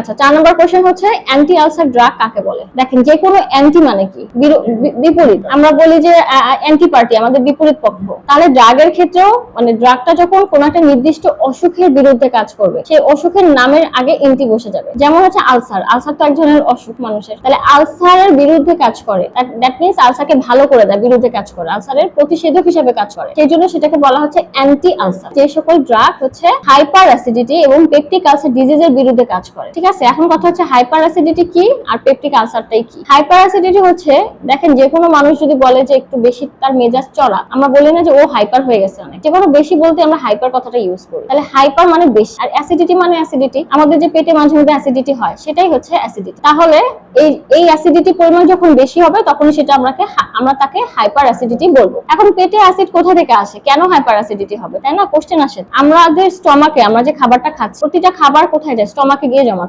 আচ্ছা চার নম্বর কোশ্চেন হচ্ছে অ্যান্টি আলসার ড্রাগ কাকে বলে? দেখেন যে কোনো অ্যান্টি মানে কি? বিপরীত। আমরা বলি যে অ্যান্টি পার্টি আমাদের বিপরীত পক্ষ। তাহলে ড্রাগের ক্ষেত্রেও মানে ড্রাগটা যখন কোনো একটা নির্দিষ্ট অসুখের বিরুদ্ধে কাজ করবে সেই অসুখের নামের আগে এন্টি বসে যাবে। যেমন হচ্ছে আলসার আলসার তো এক ধরনের অসুখ মানুষের। তাহলে আলসারের বিরুদ্ধে কাজ করে দ্যাট মিনস আলসারকে ভালো করে দেয়, বিরুদ্ধে কাজ করে। আলসারের প্রতিষেধক হিসেবে কাজ করে। সেই জন্য সেটাকে বলা হচ্ছে অ্যান্টি আলসার যে সকল ড্রাগ হচ্ছে হাইপার অ্যাসিডিটি এবং পেপটিক আলসার ডিজিজের বিরুদ্ধে কাজ করে। ঠিক আছে? এখন কথা হচ্ছে হাইপার অ্যাসিডিটি কি আর পেপটিক আলসারটাই কি? হাইপার অ্যাসিডিটি হচ্ছে, দেখেন যে কোনো মানুষ যদি বলে যে একটু বেশি তার মেজাজ চড়া আমরা বলি না যে ও হাইপার হয়ে গেছে অনেক। যে কোনো বেশি বলতে আমরা হাইপার কথাটা ইউজ করি। তাহলে হাইপার মানে বেশি, আর অ্যাসিডিটি মানে অ্যাসিডিটি আমাদের যে পেটে মাঝে মধ্যে অ্যাসিডিটি হয়, সেটাই হচ্ছে অ্যাসিডিটি তাহলে এই এই অ্যাসিডিটি পরিমাণ যখন বেশি হবে তখন সেটা আমাকে আমরা তাকে হাইপার অ্যাসিডিটি বলব। এখন পেটে অ্যাসিড কোথা থেকে আসে? কেন হাইপার অ্যাসিডিটি হবে? তাই না? কোশ্চেন আসে। আমাদের স্টমাকে আমরা যে খাবারটা খাচ্ছি, প্রতিটা খাবার কোথায় যায়? স্টমাকে গিয়ে জমা থাকে।